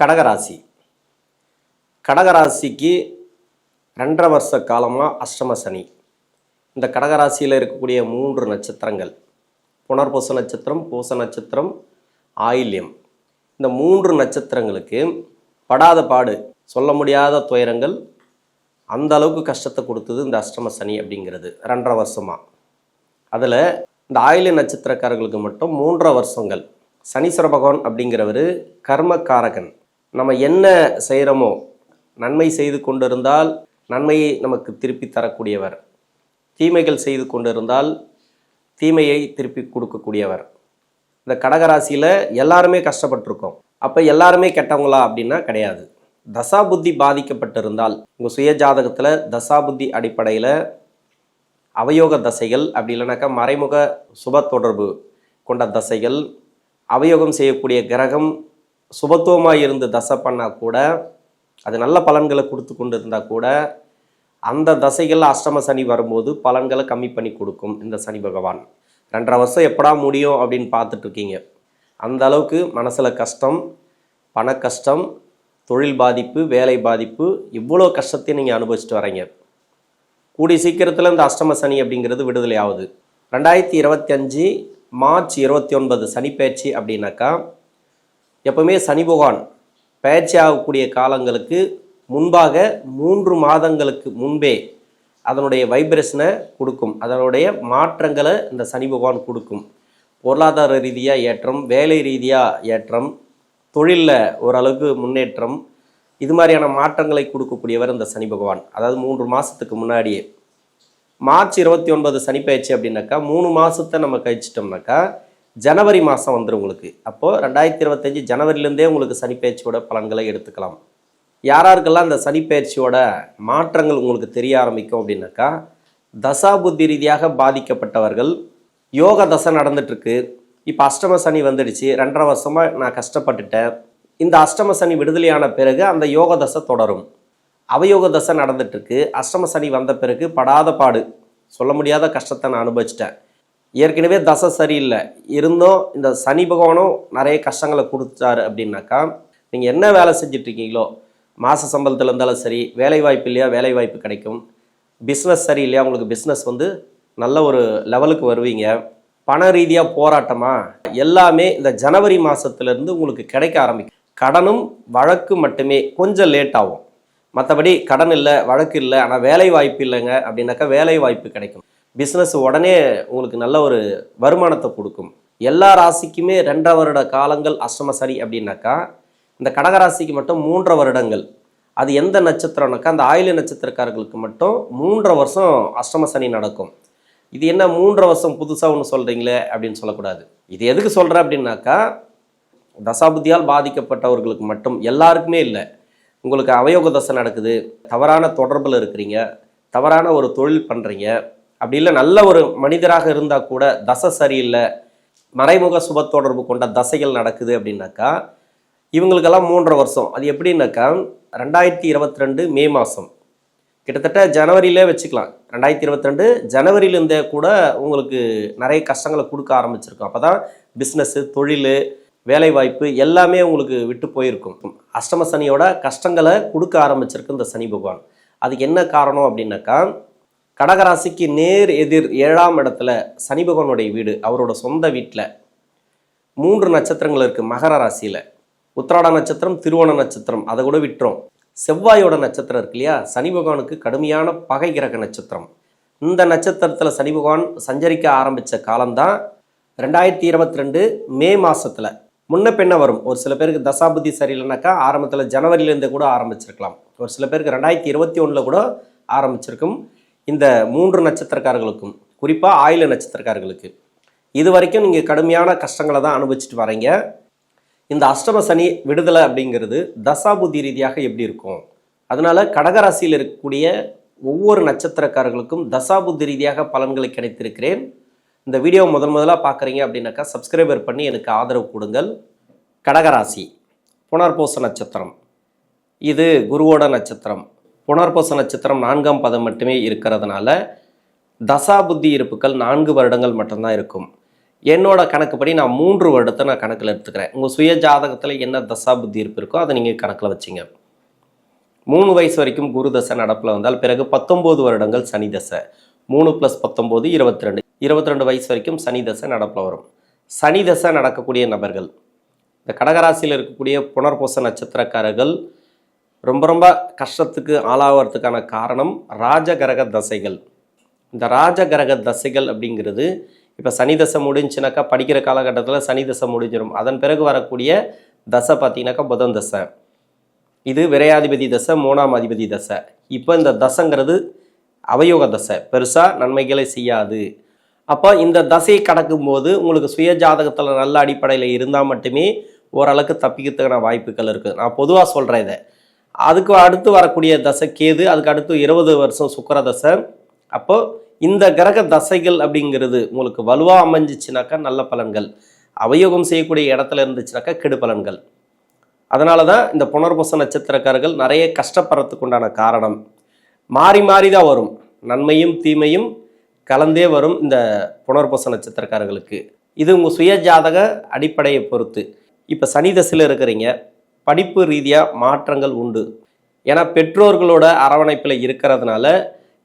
கடகராசி. கடகராசிக்கு ரெண்டரை வருஷ காலமாக அஷ்டம சனி. இந்த கடகராசியில் இருக்கக்கூடிய மூன்று நட்சத்திரங்கள். புனர்பூச நட்சத்திரம் பூச நட்சத்திரம் ஆயில்யம். இந்த மூன்று நட்சத்திரங்களுக்கு படாத பாடு சொல்ல முடியாத துயரங்கள் அந்த அளவுக்கு கஷ்டத்தை கொடுத்தது இந்த அஷ்டம சனி அப்படிங்கிறது ரெண்டரை வருஷமாக அதில் இந்த ஆயில்ய நட்சத்திரக்காரர்களுக்கு மட்டும் மூன்றரை வருஷங்கள். சனீஸ்வர பகவான் அப்படிங்கிறவர் கர்மக்காரகன். நம்ம என்ன செய்கிறோமோ நன்மை செய்து கொண்டிருந்தால் நன்மையை நமக்கு திருப்பி தரக்கூடியவர். தீமைகள் செய்து கொண்டிருந்தால் தீமையை திருப்பி கொடுக்கக்கூடியவர். இந்த கடகராசியில் எல்லாருமே கஷ்டப்பட்டிருக்கோம். அப்போ எல்லாருமே கெட்டவங்களா அப்படின்னா கிடையாது. தசா புத்தி பாதிக்கப்பட்டிருந்தால் உங்கள் சுய ஜாதகத்தில் தசா புத்தி அடிப்படையில் அவயோக தசைகள் அப்படி இல்லைனாக்கா மறைமுக சுப தொடர்பு கொண்ட தசைகள் அவயோகம் செய்யக்கூடிய கிரகம் சுபத்துவமாக இருந்து தசை பண்ணால் கூட அது நல்ல பலன்களை கொடுத்து கொண்டு இருந்தால் கூட அந்த தசைகளில் அஷ்டம சனி வரும்போது பலன்களை கம்மி பண்ணி கொடுக்கும் இந்த சனி பகவான். ரெண்டரை வருஷம் எப்படா முடியும் அப்படின்னு பார்த்துட்டு இருக்கீங்க. அந்த அளவுக்கு மனசில் கஷ்டம் பண கஷ்டம் தொழில் பாதிப்பு வேலை பாதிப்பு இவ்வளோ கஷ்டத்தையும் நீங்கள் அனுபவிச்சுட்டு வரீங்க. கூடிய சீக்கிரத்தில் இந்த அஷ்டம சனி அப்படிங்கிறது விடுதலை ஆகுது ரெண்டாயிரத்தி இருபத்தி அஞ்சு மார்ச் இருபத்தி ஒன்பது சனிப்பயிற்சி அப்படின்னாக்கா எப்பவுமே சனி பகவான் பயிற்சி ஆகக்கூடிய காலங்களுக்கு முன்பாக மூன்று மாதங்களுக்கு முன்பே அதனுடைய வைப்ரேஷனை கொடுக்கும். அதனுடைய மாற்றங்களை இந்த சனி பகவான் கொடுக்கும். பொருளாதார ரீதியாக ஏற்றம் வேலை ரீதியாக ஏற்றம் தொழிலில் ஓரளவுக்கு முன்னேற்றம் இது மாதிரியான மாற்றங்களை கொடுக்கக்கூடியவர் இந்த சனி பகவான். அதாவது மூன்று மாதத்துக்கு முன்னாடியே. மார்ச் இருபத்தி ஒன்பது சனி பயிற்சி அப்படின்னாக்கா மூணு மாதத்தை நம்ம கழிச்சிட்டோம்னாக்கா ஜனவரி மாதம் வந்துடும் உங்களுக்கு. அப்போது ரெண்டாயிரத்தி இருபத்தஞ்சி ஜனவரிலேருந்தே உங்களுக்கு சனிப்பயிற்சியோட பலன்களை எடுத்துக்கலாம். யாராருக்கெல்லாம் அந்த சனிப்பெயர்ச்சியோட மாற்றங்கள் உங்களுக்கு தெரிய ஆரம்பிக்கும் அப்படின்னாக்கா தசா புத்தி ரீதியாக பாதிக்கப்பட்டவர்கள் யோக தசை நடந்துட்டுருக்கு. இப்போ அஷ்டம சனி வந்துடுச்சு. ரெண்டரை வருஷமாக நான் கஷ்டப்பட்டுட்டேன். இந்த அஷ்டம சனி விடுதலையான பிறகு அந்த யோக தசை தொடரும். அவயோக தசை நடந்துட்டுருக்கு. அஷ்டம சனி வந்த பிறகு படாத பாடு. சொல்ல முடியாத கஷ்டத்தை நான் அனுபவிச்சிட்டேன். ஏற்கனவே தசை சரியில்லை. இருந்தும் இந்த சனி பகவானும் நிறைய கஷ்டங்களை கொடுத்தாரு அப்படின்னாக்கா நீங்கள் என்ன வேலை செஞ்சிட்ருக்கீங்களோ மாத சம்பளத்தில் இருந்தாலும் சரி வேலை வாய்ப்பு இல்லையா வேலை வாய்ப்பு கிடைக்கும். பிஸ்னஸ் சரி இல்லையா உங்களுக்கு பிஸ்னஸ் வந்து நல்ல ஒரு லெவலுக்கு வருவீங்க. பண ரீதியாக போராட்டமா எல்லாமே இந்த ஜனவரி மாதத்துலேருந்து உங்களுக்கு கிடைக்க ஆரம்பிக்கும். கடனும் வழக்கு மட்டுமே கொஞ்சம் லேட் ஆகும். மற்றபடி கடன் இல்லை வழக்கு இல்லை ஆனால் வேலை வாய்ப்பு இல்லைங்க அப்படின்னாக்கா வேலை வாய்ப்பு கிடைக்கும். பிஸ்னஸ் உடனே உங்களுக்கு நல்ல ஒரு வருமானத்தை கொடுக்கும். எல்லா ராசிக்குமே ரெண்டரை வருட காலங்கள் அஷ்டம சரி அப்படின்னாக்கா இந்த கடகராசிக்கு மட்டும் மூன்றரை வருடங்கள். அது எந்த நட்சத்திரம்னாக்கா அந்த ஆயில நட்சத்திரக்காரர்களுக்கு மட்டும் மூன்றரை வருஷம் அஷ்டம சனி நடக்கும். இது என்ன மூன்றரை வருஷம் புதுசாக ஒன்று சொல்கிறீங்களே அப்படின்னு சொல்லக்கூடாது. இது எதுக்கு சொல்கிறேன் அப்படின்னாக்கா தசாபுத்தியால் பாதிக்கப்பட்டவர்களுக்கு மட்டும் எல்லாருக்குமே இல்லை. உங்களுக்கு அவயோக தசை நடக்குது தவறான தொடர்பில் இருக்கிறீங்க தவறான ஒரு தொழில் பண்ணுறீங்க அப்படி இல்லை நல்ல ஒரு மனிதராக இருந்தால் கூட தசை சரியில்லை மறைமுக சுப தொடர்பு கொண்ட தசைகள் நடக்குது அப்படின்னாக்கா இவங்களுக்கெல்லாம் மூன்றரை வருஷம். அது எப்படின்னாக்கா ரெண்டாயிரத்தி இருபத்தி ரெண்டு மே மாதம் கிட்டத்தட்ட ஜனவரியிலே வச்சுக்கலாம். ரெண்டாயிரத்தி இருபத்தி ரெண்டு ஜனவரியிலேருந்தே கூட உங்களுக்கு நிறைய கஷ்டங்களை கொடுக்க ஆரம்பிச்சிருக்கும். அப்போ தான் பிஸ்னஸ்ஸு தொழில் வேலைவாய்ப்பு எல்லாமே உங்களுக்கு விட்டு போயிருக்கும். அஷ்டம சனியோட கஷ்டங்களை கொடுக்க ஆரம்பிச்சிருக்கு இந்த சனி பகவான். அதுக்கு என்ன காரணம் அப்படின்னாக்கா கடகராசிக்கு நேர் எதிர் ஏழாம் இடத்துல சனி பகவானுடைய வீடு அவரோட சொந்த வீட்டில் மூன்று நட்சத்திரங்கள் இருக்குது மகர ராசியில். உத்திராட நட்சத்திரம் திருவோண நட்சத்திரம் அதை கூட விட்டுரும் செவ்வாயோட நட்சத்திரம் இருக்கு இல்லையா? சனி பகவானுக்கு கடுமையான பகை கிரக நட்சத்திரம். இந்த நட்சத்திரத்தில் சனி பகவான் சஞ்சரிக்க ஆரம்பித்த காலம்தான் ரெண்டாயிரத்தி இருபத்தி ரெண்டு மே மாதத்தில் முன்ன பின்ன வரும்? ஒரு சில பேருக்கு தசாபுத்தி சரியில்லைனாக்கா ஆரம்பத்தில் ஜனவரியிலேருந்து கூட ஆரம்பிச்சிருக்கலாம். ஒரு சில பேருக்கு ரெண்டாயிரத்தி இருபத்தி ஒன்றில் கூட ஆரம்பிச்சிருக்கும். இந்த மூன்று நட்சத்திரக்காரர்களுக்கும் குறிப்பாக ஆயில நட்சத்திரக்காரர்களுக்கு இது வரைக்கும் நீங்கள் கடுமையான கஷ்டங்களை தான் அனுபவிச்சுட்டு வரீங்க. இந்த அஷ்டம சனி விடுதலை அப்படிங்கிறது தசாபுத்தி ரீதியாக எப்படி இருக்கும்? அதனால கடகராசியில் இருக்கக்கூடிய ஒவ்வொரு நட்சத்திரக்காரர்களுக்கும் தசாபுத்தி ரீதியாக பலன்களை கிடைத்திருக்கிறேன். இந்த வீடியோ முதல் முதலாக பார்க்குறீங்க அப்படின்னாக்கா சப்ஸ்கிரைபர் பண்ணி எனக்கு ஆதரவு கொடுங்கள். கடகராசி புனர்பூச நட்சத்திரம். இது குருவோட நட்சத்திரம். புனர்பூச நட்சத்திரம் நான்காம் பதம் மட்டுமே இருக்கிறதுனால தசா புத்தி இருப்புகள் நான்கு வருடங்கள் மட்டும்தான் இருக்கும். என்னோட கணக்குப்படி நான் மூன்று வருடத்தை நான் கணக்கில் எடுத்துக்கிறேன். உங்கள் சுய ஜாதகத்தில் என்ன தசா புத்தி இருப்பு இருக்கோ அதை நீங்கள் கணக்கில் வச்சிங்க. மூணு வயசு வரைக்கும் குரு தசை நடப்பில் வந்தால் பிறகு பத்தொம்போது வருடங்கள் சனி தசை. மூணு ப்ளஸ் பத்தொம்போது இருபத்தி ரெண்டு இருபத்தி ரெண்டு வயசு வரைக்கும் சனி தசை நடப்பில் வரும். சனி தசை நடக்கக்கூடிய நபர்கள். இந்த கடகராசியில் இருக்கக்கூடிய புனர்பூச நட்சத்திரக்காரர்கள் ரொம்ப ரொம்ப கஷ்டத்துக்கு ஆளாகிறதுக்கான காரணம் ராஜகரக தசைகள். இந்த ராஜகரக தசைகள் அப்படிங்கிறது இப்போ சனி தசை முடிஞ்சுனாக்கா படிக்கிற காலகட்டத்தில் சனி தசை முடிஞ்சிடும் அதன் பிறகு வரக்கூடிய தசை பார்த்தீங்கன்னாக்கா புதன் தசை. இது விரையாதிபதி தசை மூணாம் அதிபதி தசை. இப்போ இந்த தசைங்கிறது அவயோக தசை. பெருசாக நன்மைகளை செய்யாது. அப்போ இந்த தசையை கடக்கும்போது உங்களுக்கு சுய ஜாதகத்தில் நல்ல அடிப்படையில் இருந்தால் மட்டுமே ஓரளவுக்கு தப்பிக்கிறதுக்கான வாய்ப்புகள் இருக்குது நான் பொதுவாக சொல்கிறேன் இதை. அதுக்கு அடுத்து வரக்கூடிய தசை கேது அதுக்கு அடுத்து இருபது வருஷம் சுக்கர தசை. அப்போது இந்த கிரக தசைகள் அப்படிங்கிறது உங்களுக்கு வலுவாக அமைஞ்சிச்சுனாக்கா நல்ல பலன்கள். அவயோகம் செய்யக்கூடிய இடத்துல இருந்துச்சுனாக்கா கெடு பலன்கள். அதனால தான் இந்த புனர்பூச நட்சத்திரக்காரர்கள் நிறைய கஷ்டப்படுறதுக்கு உண்டான காரணம். மாறி மாறி தான் வரும். நன்மையும் தீமையும் கலந்தே வரும் இந்த புனர்பூச நட்சத்திரக்காரர்களுக்கு. இது உங்கள் சுய ஜாதக அடிப்படையை பொறுத்து. இப்போ சனி தசையில் இருக்கிறீங்க. படிப்பு ரீதியாக மாற்றங்கள் உண்டு. ஏன்னா பெற்றோர்களோட அரவணைப்பில் இருக்கிறதுனால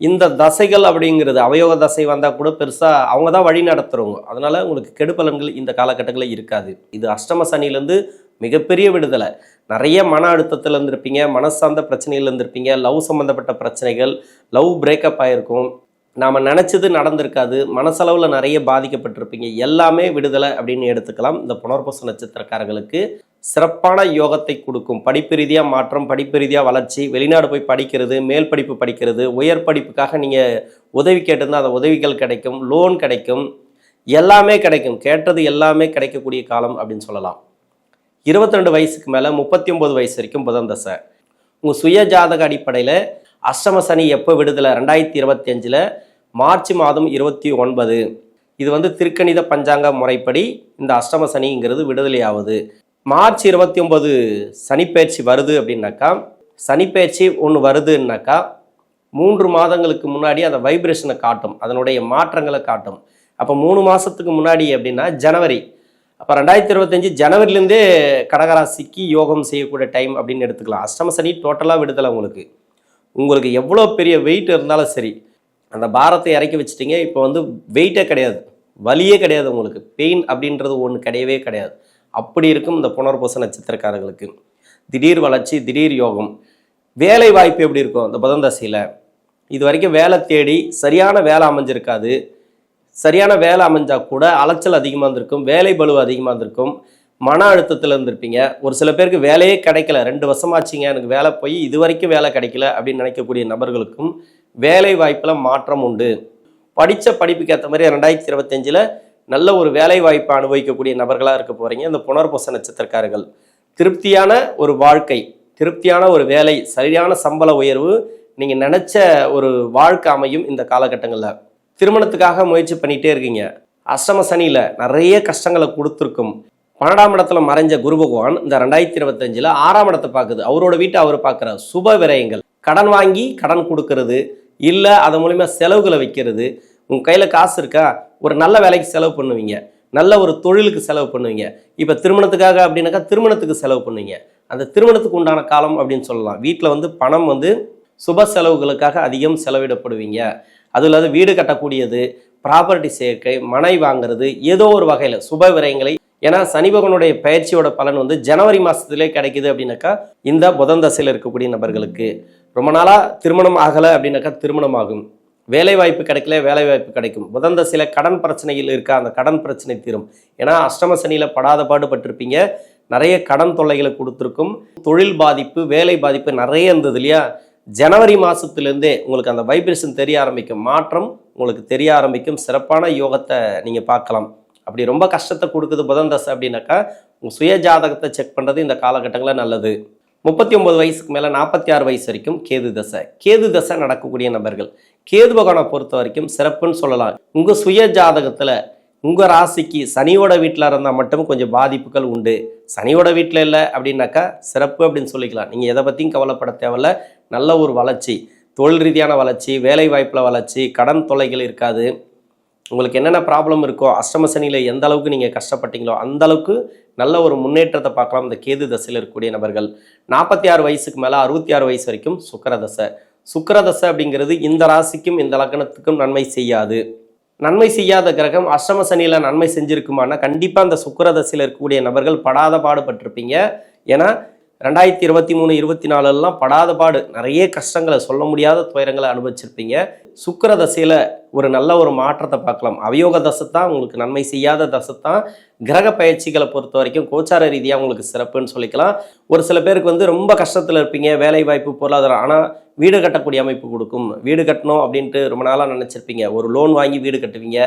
இந்த தசைகள் அப்படிங்கிறது அவயோக தசை வந்தால் கூட பெருசாக அவங்க தான் வழி நடத்துகிறவங்க அதனால் உங்களுக்கு கெடுபலன்கள் இந்த காலகட்டங்களில் இருக்காது. இது அஷ்டம சனியிலேருந்து மிகப்பெரிய விடுதலை. நிறைய மன அழுத்தத்தில் இருந்திருப்பீங்க மனசார்ந்த பிரச்சனைகள் இருந்திருப்பீங்க லவ் சம்மந்தப்பட்ட பிரச்சனைகள் லவ் பிரேக்கப் ஆகிருக்கும் நாம் நினச்சது நடந்திருக்காது மனசளவில் நிறைய பாதிக்கப்பட்டிருப்பீங்க. எல்லாமே விடுதலை அப்படின்னு எடுத்துக்கலாம். இந்த புனர்பூச நட்சத்திரக்காரர்களுக்கு சிறப்பான யோகத்தை கொடுக்கும். படிப்பு ரீதியாக மாற்றம் படிப்பு ரீதியாக வளர்ச்சி வெளிநாடு போய் படிக்கிறது மேல் படிப்பு படிக்கிறது உயர் படிப்புக்காக நீங்கள் உதவி கேட்டிருந்தால் அந்த உதவிகள் கிடைக்கும் லோன் கிடைக்கும். எல்லாமே கிடைக்கும். கேட்டது எல்லாமே கிடைக்கக்கூடிய காலம் அப்படின்னு சொல்லலாம். இருபத்தி ரெண்டு வயசுக்கு மேலே முப்பத்தி ஒம்பது வயசு வரைக்கும் புதன் தசை. உங்கள் சுய ஜாதக அடிப்படையில் அஷ்டம சனி எப்போ விடுதலை? ரெண்டாயிரத்தி இருபத்தி அஞ்சில் மார்ச் மாதம் இருபத்தி ஒன்பது. இது வந்து திருக்கணித பஞ்சாங்க முறைப்படி இந்த அஷ்டம சனிங்கிறது விடுதலை ஆகுது மார்ச் இருபத்தி ஒம்பது சனிப்பெயர்ச்சி வருது அப்படின்னாக்கா சனிப்பெயர்ச்சி ஒன்று வருதுன்னாக்கா மூன்று மாதங்களுக்கு முன்னாடி அந்த வைப்ரேஷனை காட்டும். அதனுடைய மாற்றங்களை காட்டும். அப்போ மூணு மாதத்துக்கு முன்னாடி அப்படின்னா ஜனவரி. அப்போ ரெண்டாயிரத்தி இருபத்தஞ்சி ஜனவரிலேருந்தே கடகராசிக்கு யோகம் செய்யக்கூடிய டைம் அப்படின்னு எடுத்துக்கலாம். அஷ்டம சனி டோட்டலாக விடுதலை உங்களுக்கு. உங்களுக்கு எவ்வளோ பெரிய வெயிட் இருந்தாலும் சரி அந்த பாரத்தை இறக்கி வச்சிட்டிங்க இப்போ வந்து வெயிட்டே கிடையாது. வலியே கிடையாது உங்களுக்கு. பெயின் அப்படின்றது ஒன்று கிடையவே கிடையாது. அப்படி இருக்கும் இந்த புனர்பூச நட்சத்திரக்காரர்களுக்கு. திடீர் வளர்ச்சி திடீர் யோகம். வேலை வாய்ப்பு எப்படி இருக்கும்? இந்த புதந்தசையில் இது வரைக்கும் வேலை தேடி சரியான வேலை அமைஞ்சிருக்காது. சரியான வேலை அமைஞ்சால் கூட அலைச்சல் அதிகமாக இருந்திருக்கும் வேலை பலு அதிகமாக இருந்திருக்கும். மன அழுத்தத்தில் இருந்திருப்பீங்க. ஒரு சில பேருக்கு வேலையே கிடைக்கல. ரெண்டு வருஷமாச்சுங்க எனக்கு வேலை போய் இது வரைக்கும் வேலை கிடைக்கல அப்படின்னு நினைக்கக்கூடிய நபர்களுக்கும் வேலை வாய்ப்பில் மாற்றம் உண்டு. படித்த படிப்புக்கு ஏற்ற மாதிரி ரெண்டாயிரத்தி இருபத்தஞ்சில் நல்ல ஒரு வேலை வாய்ப்பை அனுபவிக்கக்கூடிய நபர்களாக இருக்க போகிறீங்க இந்த புனர்பூச நட்சத்திரக்காரர்கள். திருப்தியான ஒரு வாழ்க்கை திருப்தியான ஒரு வேலை சரியான சம்பள உயர்வு நீங்கள் நினச்ச ஒரு வாழ்க்கை அமையும் இந்த காலகட்டங்களில். திருமணத்துக்காக முயற்சி பண்ணிகிட்டே இருக்கீங்க. அஷ்டம சனியில் நிறைய கஷ்டங்களை கொடுத்துருக்கும். பன்னெண்டாம் இடத்துல மறைஞ்ச குரு பகவான் இந்த ரெண்டாயிரத்தி இருபத்தஞ்சில் ஆறாம் இடத்தை பார்க்குது. அவரோட வீட்டை அவர் பார்க்குற சுப விரயங்கள். கடன் வாங்கி கடன் கொடுக்கறது இல்லை அது மூலிமா செலவுகளை வைக்கிறது. உங்கள் கையில் காசு இருக்கா? ஒரு நல்ல வேலைக்கு செலவு பண்ணுவீங்க. நல்ல ஒரு தொழிலுக்கு செலவு பண்ணுவீங்க. இப்போ திருமணத்துக்காக அப்படின்னாக்கா திருமணத்துக்கு செலவு பண்ணுவீங்க. அந்த திருமணத்துக்கு உண்டான காலம் அப்படின்னு சொல்லலாம். வீட்டில் வந்து பணம் வந்து சுப செலவுகளுக்காக அதிகம் செலவிடப்படுவீங்க. அதுவும் இல்லாத வீடு கட்டக்கூடியது ப்ராப்பர்ட்டி சேர்க்கை மனை வாங்குறது ஏதோ ஒரு வகையில் சுப விரயங்களை ஏன்னா சனி பகவனுடைய பயிற்சியோட பலன் வந்து ஜனவரி மாதத்துலேயே கிடைக்குது அப்படின்னாக்கா இந்த புதன் தசையில் இருக்கக்கூடிய நபர்களுக்கு. ரொம்ப நாளாக திருமணம் ஆகலை அப்படின்னாக்கா திருமணம் ஆகும் வேலை வாய்ப்பு கிடைக்கல வேலை வாய்ப்பு கிடைக்கும். புதந்த சில கடன் பிரச்சனையில் இருக்கா அந்த கடன் பிரச்சனை தீரும். ஏன்னா அஷ்டம சனியில் படாத பாடுபட்டிருப்பீங்க நிறைய கடன் தொல்லைகளை கொடுத்துருக்கும். தொழில் பாதிப்பு வேலை பாதிப்பு நிறைய இருந்தது இல்லையா? ஜனவரி மாதத்துலேருந்தே உங்களுக்கு அந்த வைப்ரேஷன் தெரிய ஆரம்பிக்கும். மாற்றம் உங்களுக்கு தெரிய ஆரம்பிக்கும். சிறப்பான யோகத்தை நீங்கள் பார்க்கலாம். அப்படி ரொம்ப கஷ்டத்தை கொடுக்குது புதன் தசை அப்படின்னாக்கா உங்கள் சுய ஜாதகத்தை செக் பண்ணுறது இந்த காலகட்டங்களில் நல்லது. முப்பத்தி ஒம்பது வயசுக்கு மேலே நாற்பத்தி ஆறு வயசு வரைக்கும் கேது தசை. கேது தசை நடக்கக்கூடிய நபர்கள். கேது பகவானை பொறுத்த வரைக்கும் சிறப்புன்னு சொல்லலாம். உங்கள் சுய ஜாதகத்தில் உங்கள் ராசிக்கு சனியோட வீட்டில் இருந்தால் மட்டும் கொஞ்சம் பாதிப்புகள் உண்டு. சனியோட வீட்டில் இல்லை அப்படின்னாக்கா சிறப்பு அப்படின்னு சொல்லிக்கலாம். நீங்கள் எதை பற்றியும் கவலைப்பட தேவையில்ல. நல்ல ஒரு வளர்ச்சி. தொழில் ரீதியான வளர்ச்சி வேலை வாய்ப்பில் வளர்ச்சி கடன் தொல்லைகள் இருக்காது. உங்களுக்கு என்னென்ன ப்ராப்ளம் இருக்கோ அஷ்டம சனியில் எந்த அளவுக்கு நீங்கள் கஷ்டப்பட்டீங்களோ அந்த அளவுக்கு நல்ல ஒரு முன்னேற்றத்தை பார்க்கலாம். இந்த கேது தசையில் இருக்கக்கூடிய நபர்கள். நாற்பத்தி ஆறு வயசுக்கு மேலே அறுபத்தி ஆறு வயசு வரைக்கும் சுக்கரதசை. சுக்கரதசை அப்படிங்கிறது இந்த ராசிக்கும் இந்த லக்னத்துக்கும் நன்மை செய்யாது. நன்மை செய்யாத கிரகம் அஷ்டம சனியில் நன்மை செஞ்சிருக்குமானா கண்டிப்பாக அந்த சுக்கரதசையில் இருக்கக்கூடிய நபர்கள் படாத பாடுபட்டிருப்பீங்க. ஏன்னா ரெண்டாயிரத்தி இருபத்தி மூணு இருபத்தி நாலுலாம் படாத பாடு. நிறைய கஷ்டங்களை சொல்ல முடியாத துயரங்களை அனுபவிச்சிருப்பீங்க. சுக்கிர தசையில் ஒரு நல்ல ஒரு மாற்றத்தை பார்க்கலாம். அவயோக தசை தான் உங்களுக்கு நன்மை செய்யாத தசை தான். கிரக பயிற்சிகளை பொறுத்த வரைக்கும் கோச்சார ரீதியாக உங்களுக்கு சிறப்புன்னு சொல்லிக்கலாம். ஒரு சில பேருக்கு வந்து ரொம்ப கஷ்டத்தில் இருப்பீங்க வேலை வாய்ப்பு பொருளாதாரம். ஆனால் வீடு கட்டக்கூடிய அமைப்பு கொடுக்கும். வீடு கட்டணும் அப்படின்ட்டு ரொம்ப நாளாக நினச்சிருப்பீங்க. ஒரு லோன் வாங்கி வீடு கட்டுவீங்க.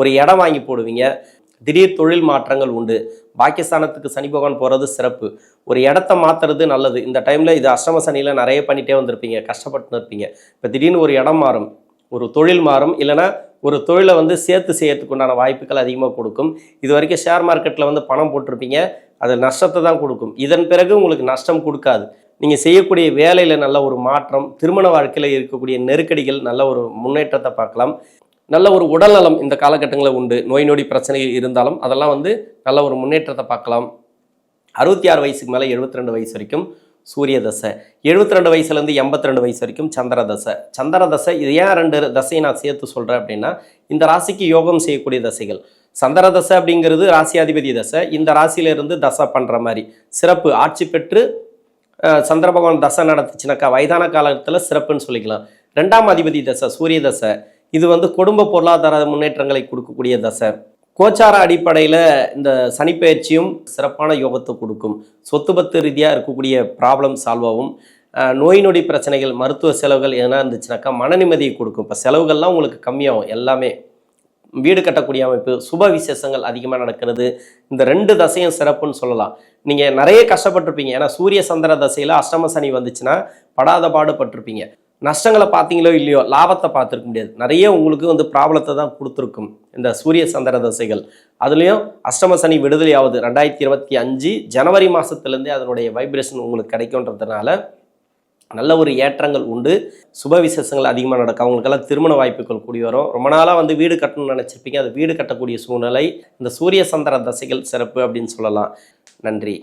ஒரு இடம் வாங்கி போடுவீங்க. திடீர் தொழில் மாற்றங்கள் உண்டு. பாக்கியஸ்தானத்துக்கு சனி பகவான் போகிறது சிறப்பு. ஒரு இடத்த மாற்றுறது நல்லது. இந்த டைமில் இது அஷ்டம சனியில் நிறைய பண்ணிகிட்டே வந்திருப்பீங்க. கஷ்டப்பட்டு இருப்பீங்க. இப்போ திடீர்னு ஒரு இடம் மாறும். ஒரு தொழில் மாறும். இல்லைன்னா ஒரு தொழிலை வந்து சேர்த்து செய்யறதுக்கு உண்டான வாய்ப்புகள் அதிகமாக கொடுக்கும். இது வரைக்கும் ஷேர் மார்க்கெட்டில் வந்து பணம் போட்டிருப்பீங்க. அது நஷ்டத்தை தான் கொடுக்கும். இதன் பிறகு உங்களுக்கு நஷ்டம் கொடுக்காது. நீங்கள் செய்யக்கூடிய வேலையில் நல்ல ஒரு மாற்றம் திருமண வாழ்க்கையில் இருக்கக்கூடிய நெருக்கடிகள் நல்ல ஒரு முன்னேற்றத்தை பார்க்கலாம். நல்ல ஒரு உடல்நலம் இந்த காலகட்டங்களில் உண்டு. நோய் நொடி பிரச்சனைகள் இருந்தாலும் அதெல்லாம் வந்து நல்ல ஒரு முன்னேற்றத்தை பார்க்கலாம். அறுபத்தி ஆறு வயசுக்கு மேலே எழுபத்தி ரெண்டு வயசு வரைக்கும் சூரிய தசை. எழுபத்தி ரெண்டு வயசுலேருந்து எண்பத்தி ரெண்டு வயசு வரைக்கும் சந்திர தசை. சந்திர தசை இது ஏன் ரெண்டு தசையை நான் சேர்த்து சொல்கிறேன் அப்படின்னா இந்த ராசிக்கு யோகம் செய்யக்கூடிய தசைகள். சந்திர தசை அப்படிங்கிறது ராசியாதிபதி தசை. இந்த ராசியிலிருந்து தசை பண்ணுற மாதிரி. சிறப்பு ஆட்சி பெற்று சந்திர பகவான் தசை நடத்துச்சுனாக்கா வயதான காலத்தில் சிறப்புன்னு சொல்லிக்கலாம். ரெண்டாம் அதிபதி தசை சூரிய தசை. இது வந்து குடும்ப பொருளாதார முன்னேற்றங்களை கொடுக்கக்கூடிய தசை. கோச்சார அடிப்படையில் இந்த சனிப்பெயர்ச்சியும் சிறப்பான யோகத்தை கொடுக்கும். சொத்து பத்து ரீதியாக இருக்கக்கூடிய ப்ராப்ளம் சால்வ் ஆகும் நோய் நொடி பிரச்சனைகள் மருத்துவ செலவுகள் எதனா இருந்துச்சுனாக்கா மன நிம்மதியை கொடுக்கும். இப்போ செலவுகள்லாம் உங்களுக்கு கம்மியாகும் எல்லாமே. வீடு கட்டக்கூடிய அமைப்பு சுப விசேஷங்கள் அதிகமாக நடக்கிறது. இந்த ரெண்டு தசையும் சிறப்புன்னு சொல்லலாம். நீங்கள் நிறைய கஷ்டப்பட்டிருப்பீங்க. ஏன்னா சூரிய சந்திர தசையில் அஷ்டம சனி வந்துச்சுன்னா படாத பாடுபட்டிருப்பீங்க. நஷ்டங்களை பார்த்தீங்களோ இல்லையோ லாபத்தை பார்த்துருக்க முடியாது. நிறைய உங்களுக்கு வந்து ப்ராப்ளத்தை தான் கொடுத்துருக்கும் இந்த சூரிய சந்திர தசைகள். அதுலேயும் அஷ்டம சனி விடுதலை ஆகுது ரெண்டாயிரத்தி இருபத்தி அஞ்சு ஜனவரி மாதத்துலேருந்தே அதனுடைய வைப்ரேஷன் உங்களுக்கு கிடைக்குன்றதுனால நல்ல ஒரு ஏற்றங்கள் உண்டு. சுப விசேஷங்கள் அதிகமாக நடக்கும். அவங்களுக்கெல்லாம் திருமண வாய்ப்புகள் கூடி வரும். ரொம்ப நாளாக வந்து வீடு கட்டணும்னு நினச்சிருப்பீங்க. அது வீடு கட்டக்கூடிய சூழ்நிலை. இந்த சூரிய சந்திர தசைகள் சிறப்பு அப்படின்னு சொல்லலாம். நன்றி.